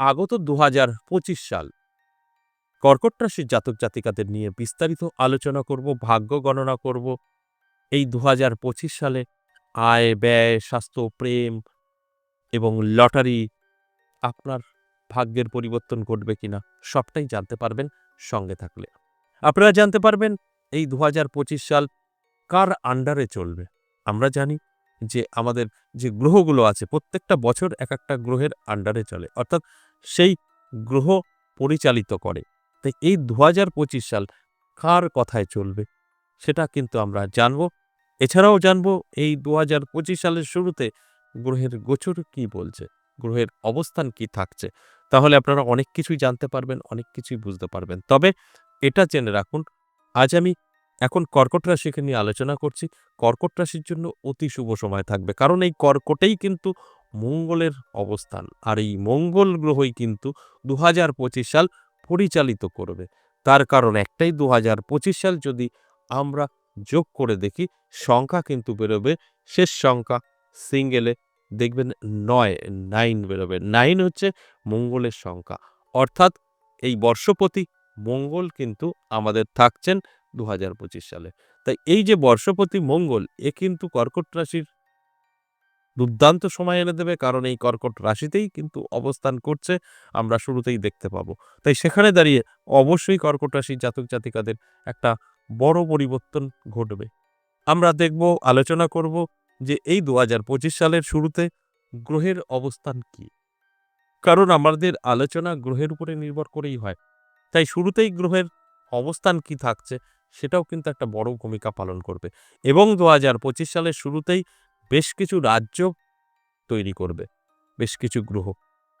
আগত দু হাজার পঁচিশ সাল। কর্কট রাশির জাতক জাতিকাদের নিয়ে বিস্তারিত আলোচনা করব, ভাগ্য গণনা করব। এই দু হাজার পঁচিশ সালে আয়, ব্যয়, স্বাস্থ্য, প্রেম এবং লটারি আপনার ভাগ্যের পরিবর্তন ঘটবে কিনা সবটাই জানতে পারবেন সঙ্গে থাকলে। আপনারা জানতে পারবেন এই দু হাজার পঁচিশ সাল কার আন্ডারে চলবে। আমরা জানি যে আমাদের যে গ্রহগুলো আছে, প্রত্যেকটা বছর এক একটা গ্রহের আন্ডারে চলে। অর্থাৎ সেই গ্রহ পরিচালিত করে। তাই এই দু হাজার পঁচিশ সাল কার কথায় চলবে সেটা কিন্তু আমরা জানব। এছাড়াও জানব এই দু হাজার পঁচিশ সালের শুরুতে গ্রহের গোচর কি বলছে, গ্রহের অবস্থান কি থাকছে। তাহলে আপনারা অনেক কিছুই জানতে পারবেন, অনেক কিছুই বুঝতে পারবেন। তবে এটা জেনে রাখুন, আজ আমি এখন কর্কট রাশিকে নিয়ে আলোচনা করছি। কর্কট রাশির জন্য অতি শুভ সময় থাকবে। কারণ এই কর্কটেই কিন্তু মঙ্গলের অবস্থান। আর এই মঙ্গল গ্রহই কিন্তু দু হাজার পঁচিশ সাল পরিচালিত করবে। তার কারণ একটাই দু হাজার পঁচিশ সাল যদি আমরা যোগ করে দেখি, সংখ্যা কিন্তু বেরোবে, শেষ সংখ্যা সিঙ্গেলে দেখবেন নয়, নাইন বেরোবে। নাইন হচ্ছে মঙ্গলের সংখ্যা। অর্থাৎ এই বর্ষপতি মঙ্গল কিন্তু আমাদের থাকছেন দু হাজার পঁচিশ সালে। তাই এই যে বর্ষপতি মঙ্গল, এ কিন্তু কর্কট রাশির দুর্দান্ত সময় এনে দেবে। কারণ এই কর্কট রাশিতেই কিন্তু অবস্থান করছে, আমরা শুরুতেই দেখতে পাবো। তাই সেখানে দাঁড়িয়ে অবশ্যই কর্কট রাশির জাতক জাতিকাদের একটা বড় পরিবর্তন ঘটবে। আমরা দেখব, আলোচনা করব যে এই দু হাজার পঁচিশ সালের শুরুতে গ্রহের অবস্থান কি। কারণ আমাদের আলোচনা গ্রহের উপরে নির্ভর করেই হয়। তাই শুরুতেই গ্রহের অবস্থান কি থাকছে, সেটাও কিন্তু একটা বড় ভূমিকা পালন করবে। এবং দু হাজার পঁচিশ সালের শুরুতেই বেশ কিছু রাজ্য তৈরি করবে, বেশ কিছু গ্রহ।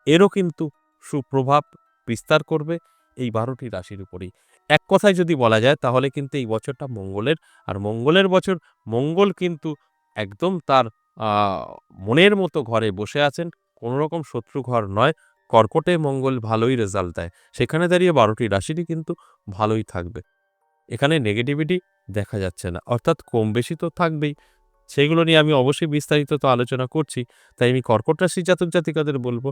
এরও কিন্তু সুপ্রভাব বিস্তার করবে এই বারোটি রাশির উপরেই। এক কথায় যদি বলা যায়, তাহলে কিন্তু এই বছরটা মঙ্গলের, আর মঙ্গলের বছর মঙ্গল কিন্তু একদম তার মনের মতো ঘরে বসে আছেন কোনো রকম শত্রু ঘর নয়, কর্কটে মঙ্গল ভালোই রেজাল্ট দেয়। সেখানে দাঁড়িয়ে বারোটি রাশিরই কিন্তু ভালোই থাকবে। এখানে নেগেটিভিটি দেখা যাচ্ছে না, অর্থাৎ কম বেশি তো থাকবেই। সেগুলো নিয়ে আমি অবশ্যই বিস্তারিত তো আলোচনা করছি। তাই আমি কর্কট রাশি জাতক জাতিকাদের বলব,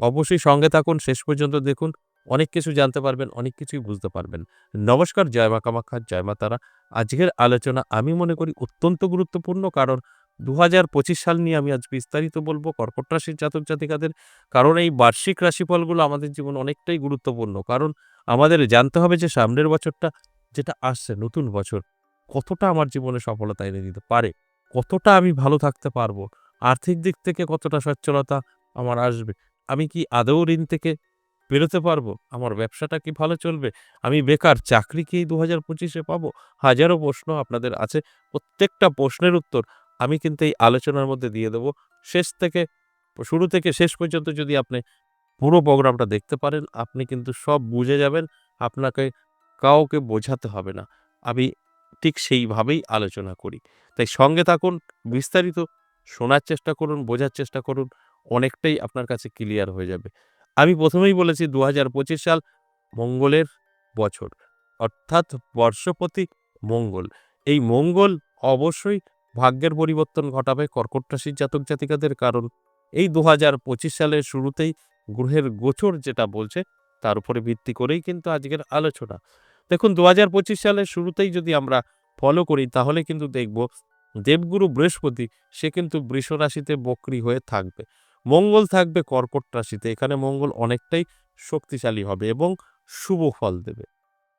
অবশ্যই সঙ্গে থাকুন, শেষ পর্যন্ত দেখুন, অনেক কিছু জানতে পারবেন, অনেক কিছুই বুঝতে পারবেন। নমস্কার, জয় মা কামাখ্যা, জয় মা তারা। আজকের আলোচনা আমি মনে করি অত্যন্ত গুরুত্বপূর্ণ, কারণ দু হাজার পঁচিশ সাল নিয়ে আমি আজ বিস্তারিত বলব কর্কট রাশির জাতক জাতিকাদের। কারণ এই বার্ষিক রাশিফলগুলো আমাদের জীবন অনেকটাই গুরুত্বপূর্ণ, কারণ আমাদের জানতে হবে যে সামনের বছরটা, যেটা আসছে, নতুন বছর, কতটা আমার জীবনে সফলতা এনে দিতে পারে। কতটা আমি ভালো থাকতে পারব? আর্থিক দিক থেকে কতটা সচ্ছলতা আমার আসবে? আমি কি আদৌ ঋণ থেকে বেরোতে পারব? আমার ব্যবসাটা কি ভালো চলবে? আমি বেকার, চাকরি কি দু হাজার পঁচিশে পাবো? হাজারো প্রশ্ন আপনাদের আছে। প্রত্যেকটা প্রশ্নের উত্তর আমি কিন্তু এই আলোচনার মধ্যে দিয়ে দেবো। শেষ থেকে, শুরু থেকে শেষ পর্যন্ত যদি আপনি পুরো প্রোগ্রামটা দেখতে পারেন, আপনি কিন্তু সব বুঝে যাবেন। আপনাকে কাউকে বোঝাতে হবে না। আমি ঠিক সেইভাবেই আলোচনা করি। তাই সঙ্গে থাকুন, বিস্তারিত শোনার চেষ্টা করুন, বোঝার চেষ্টা করুন, অনেকটাই আপনার কাছে ক্লিয়ার হয়ে যাবে। আমি প্রথমেই বলেছি দু হাজার পঁচিশ সাল মঙ্গলের বছর, অর্থাৎ বর্ষপতি মঙ্গল। এই মঙ্গল অবশ্যই ভাগ্যের পরিবর্তন ঘটাবে কর্কট রাশির জাতক জাতিকাদের, কারণ এই দু হাজার পঁচিশ সালের শুরুতেই গ্রহের গোচর যেটা বলছে, তার উপরে ভিত্তি করেই কিন্তু আজকের আলোচনা। দেখুন দু হাজার পঁচিশ সালের শুরুতেই যদি আমরা ফলো করি, তাহলে কিন্তু দেখব দেবগুরু বৃহস্পতি, সে কিন্তু বৃষ রাশিতে বক্রি হয়ে থাকবে। মঙ্গল থাকবে কর্কট রাশিতে, এখানে মঙ্গল অনেকটাই শক্তিশালী হবে এবং শুভ ফল দেবে।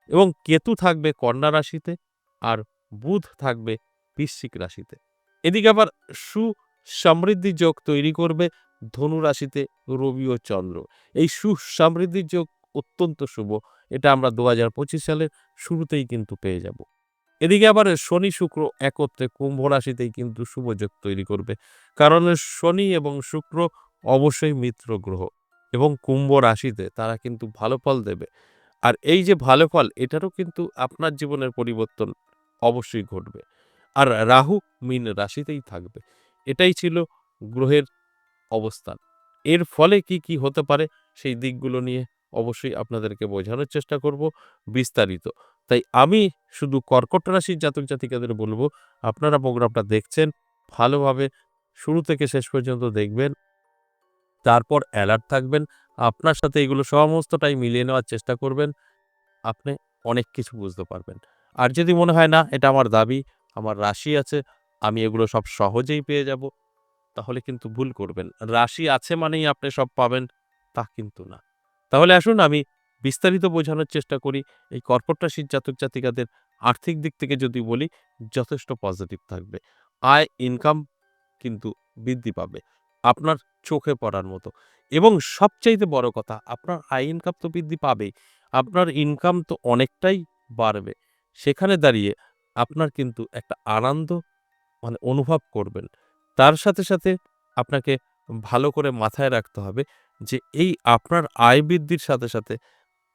এবং কেতু থাকবে কন্যা রাশিতে আর বুধ থাকবে বৃশ্চিক রাশিতে। এদিকে আবার সু সমৃদ্ধি যোগ তৈরি করবে ধনু রাশিতে রবি ও চন্দ্র। এই সু সমৃদ্ধির যোগ অত্যন্ত শুভ। এটা আমরা দু হাজার পঁচিশ সালের শুরুতেই কিন্তু পেয়ে যাব। এদিকে আবার শনি শুক্র একত্রে কুম্ভ রাশিতেই কিন্তু শুভযোগ তৈরি করবে। কারণ শনি এবং শুক্র অবশ্যই মিত্র গ্রহ এবং কুম্ভ রাশিতে তারা কিন্তু ভালো ফল দেবে। আর এই যে ভালো ফল, এটারও কিন্তু আপনার জীবনের পরিবর্তন অবশ্যই ঘটবে। আর রাহু মিন রাশিতেই থাকবে। এটাই ছিল গ্রহের অবস্থান। এর ফলে কি কি হতে পারে সেই দিকগুলো নিয়ে অবশ্যই আপনাদেরকে বোঝানোর চেষ্টা করব বিস্তারিত। তাই আমি শুধু কর্কট রাশির জাতক জাতিকাদের বলব, আপনারা প্রোগ্রামটা দেখছেন, ভালোভাবে শুরু থেকে শেষ পর্যন্ত দেখবেন, তারপর অ্যালার্ট থাকবেন, আপনার সাথে এগুলো সমস্তটাই মিলিয়ে নেওয়ার চেষ্টা করবেন, আপনি অনেক কিছু বুঝতে পারবেন। আর যদি মনে হয়, না, এটা আমার দাবি, আমার রাশি আছে, আমি এগুলো সব সহজেই পেয়ে যাব, তাহলে কিন্তু ভুল করবেন। রাশি আছে মানেই আপনি সব পাবেন, তা কিন্তু না। তাহলে আসুন আমি বিস্তারিত বোঝানোর চেষ্টা করি। এই কর্কট রাশির জাতক জাতিকাদের আর্থিক দিক থেকে যদি বলি, যথেষ্ট পজিটিভ থাকবে। আয় ইনকাম কিন্তু বৃদ্ধি পাবে আপনার চোখে পড়ার মতো। এবং সবচাইতে বড় কথা, আপনার আয় ইনকাম তো বৃদ্ধি পাবেই। আপনার ইনকাম তো অনেকটাই বাড়বে। সেখানে দাঁড়িয়ে আপনার কিন্তু একটা আনন্দ মানে অনুভব করবেন। তার সাথে সাথে আপনাকে ভালো করে মাথায় রাখতে হবে যে এই আপনার আয় বৃদ্ধির সাথে সাথে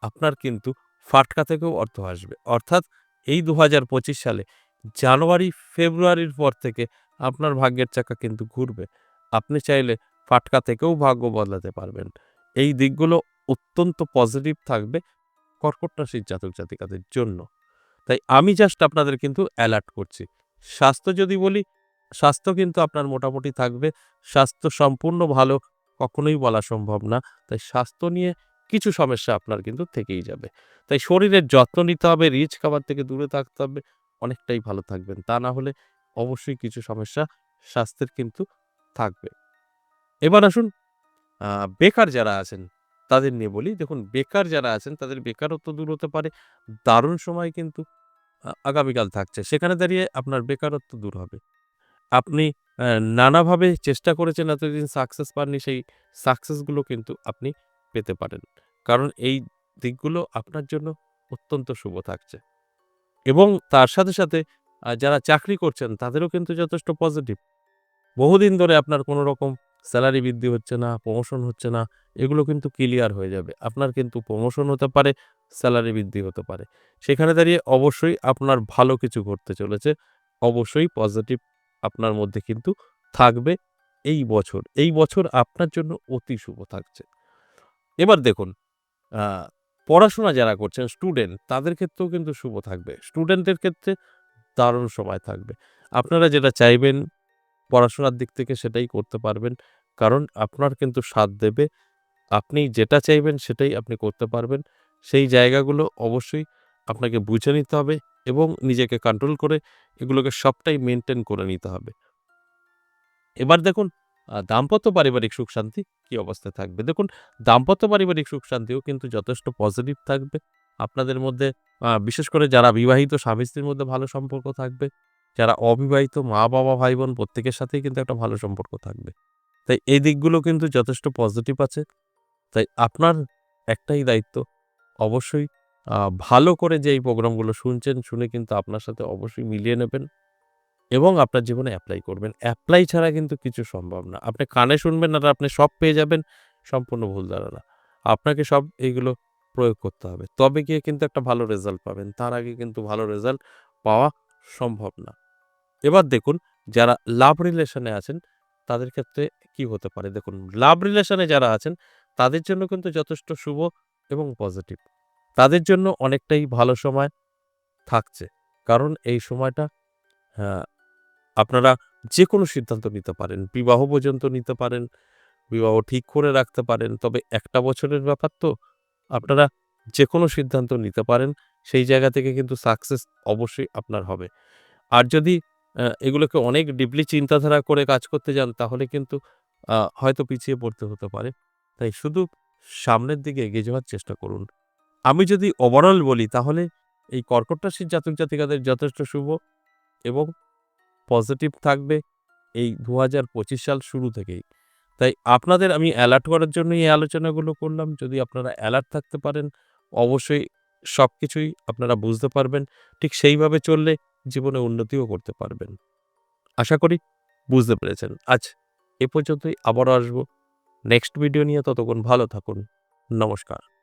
আপনার কিন্তু ফাটকা থেকেও অর্থ আসবে। অর্থাৎ এই দু হাজার পঁচিশ সালে জানুয়ারি, ফেব্রুয়ারির পর থেকে আপনার ভাগ্যের চাকা কিন্তু ঘুরবে। আপনি চাইলে ফাটকা থেকেও ভাগ্য বদলাতে পারবেন। এই দিকগুলো অত্যন্ত পজিটিভ থাকবে কর্কট রাশির জাতক জাতিকাদের জন্য। তাই আমি জাস্ট আপনাদের কিন্তু অ্যালার্ট করছি। স্বাস্থ্য যদি বলি, স্বাস্থ্য কিন্তু আপনার মোটামুটি থাকবে। স্বাস্থ্য সম্পূর্ণ ভালো কখনোই বলা সম্ভব না। তাই স্বাস্থ্য নিয়ে কিছু সমস্যা আপনার কিন্তু থেকেই যাবে। তাই শরীরের যত্ন নিতে হবে, রিচ খাবার থেকে দূরে থাকতে হবে, অনেকটাই ভালো থাকবেন। তা না হলে অবশ্যই কিছু সমস্যা স্বাস্থ্যের কিন্তু থাকবে। এবার আসুন বেকার যারা আছেন তাদের নিয়ে বলি। দেখুন, বেকার যারা আছেন তাদের বেকারত্ব দূর হতে পারে। দারুণ সময় কিন্তু আগামীকাল থাকছে। সেখানে দাঁড়িয়ে আপনার বেকারত্ব দূর হবে। আপনি নানাভাবে চেষ্টা করেছেন এতদিন সাকসেস পাননি, সেই সাকসেসগুলো কিন্তু আপনি পেতে পারেন। কারণ এই দিকগুলো আপনার জন্য অত্যন্ত শুভ থাকছে। এবং তার সাথে সাথে যারা চাকরি করছেন, তাদেরও কিন্তু যথেষ্ট পজিটিভ বহুদিন ধরে আপনার কোনো রকম স্যালারি বৃদ্ধি হচ্ছে না প্রমোশন হচ্ছে না, এগুলো কিন্তু ক্লিয়ার হয়ে যাবে। আপনার কিন্তু প্রমোশন হতে পারে স্যালারি বৃদ্ধি হতে পারে। সেখানে দাঁড়িয়ে অবশ্যই আপনার ভালো কিছু ঘটতে চলেছে, অবশ্যই পজিটিভ আপনার মধ্যে কিন্তু থাকবে। এই বছর এই বছর আপনার জন্য অতি শুভ থাকছে। এবার দেখুন পড়াশোনা যারা করছেন স্টুডেন্ট তাদের ক্ষেত্রেও কিন্তু শুভ থাকবে। স্টুডেন্টদের ক্ষেত্রে দারুণ সময় থাকবে। আপনারা যেটা চাইবেন, পড়াশোনার দিক থেকে সেটাই করতে পারবেন। কারণ আপনার কিন্তু সাথ দেবে। আপনি যেটা চাইবেন, সেটাই আপনি করতে পারবেন। সেই জায়গাগুলো অবশ্যই আপনাকে বুঝে নিতে হবে এবং নিজেকে কন্ট্রোল করে এগুলোকে সবটাই মেনটেন করে নিতে হবে। এবার দেখুন দাম্পত্য পারিবারিক সুখ শান্তি কি অবস্থায় থাকবে? দেখুন, দাম্পত্য পারিবারিক সুখ শান্তিও কিন্তু যথেষ্ট পজিটিভ থাকবে। আপনাদের মধ্যে বিশেষ করে যারা বিবাহিত স্বামী স্ত্রীর মধ্যে ভালো সম্পর্ক থাকবে, যারা অবিবাহিত মা, বাবা ভাই বোন প্রত্যেকের সাথেই কিন্তু একটা ভালো সম্পর্ক থাকবে। তাই এই দিকগুলো কিন্তু যথেষ্ট পজিটিভ আছে। তাই আপনার একটাই দায়িত্ব, অবশ্যই ভালো করে যে এই প্রোগ্রামগুলো শুনছেন, শুনে কিন্তু আপনার সাথে অবশ্যই মিলিয়ে নেবেন এবং আপনার জীবনে অ্যাপ্লাই করবেন। অ্যাপ্লাই ছাড়া কিন্তু কিছু সম্ভব না। আপনি কানে শুনবেন আর আপনি সব পেয়ে যাবেন, সম্পূর্ণ ভুল ধারণা। আপনাকে সব এইগুলো প্রয়োগ করতে হবে। তবে গিয়ে কিন্তু একটা ভালো রেজাল্ট পাবেন। তার আগে কিন্তু ভালো রেজাল্ট পাওয়া সম্ভব না। এবার দেখুন, যারা লাভ রিলেশনে আছেন, তাদের ক্ষেত্রে কি হতে পারে? দেখুন লাভ রিলেশনে যারা আছেন, তাদের জন্য কিন্তু যথেষ্ট শুভ এবং পজিটিভ তাদের জন্য অনেকটাই ভালো সময় থাকছে। কারণ এই সময়টা হ্যাঁ, আপনারা যে কোনো সিদ্ধান্ত নিতে পারেন বিবাহ পর্যন্ত নিতে পারেন বিবাহ ঠিক করে রাখতে পারেন তবে একটা বছরের ব্যাপার তো আপনারা যে কোনো সিদ্ধান্ত নিতে পারেন সেই জায়গা থেকে কিন্তু সাকসেস অবশ্যই আপনার হবে। আর যদি এগুলোকে অনেক ডিপলি চিন্তাধারা করে কাজ করতে যান তাহলে কিন্তু হয়তো পিছিয়ে পড়তে হতে পারে। তাই শুধু সামনের দিকে এগিয়ে যাওয়ার চেষ্টা করুন। আমি যদি ওভারঅল বলি, তাহলে এই কর্কট রাশির জাতক জাতিকাদের যথেষ্ট শুভ এবং পজিটিভ থাকবে এই দু হাজার পঁচিশ সাল শুরু থেকেই। তাই আপনাদের আমি অ্যালার্ট করার জন্যই এই আলোচনাগুলো করলাম। যদি আপনারা অ্যালার্ট থাকতে পারেন, অবশ্যই সব কিছুই আপনারা বুঝতে পারবেন। ঠিক সেইভাবে চললে জীবনে উন্নতিও করতে পারবেন। আশা করি বুঝতে পেরেছেন। আজ এ পর্যন্তই, আবারও আসব। নেক্সট ভিডিও নিয়ে ততক্ষণ ভালো থাকুন। নমস্কার।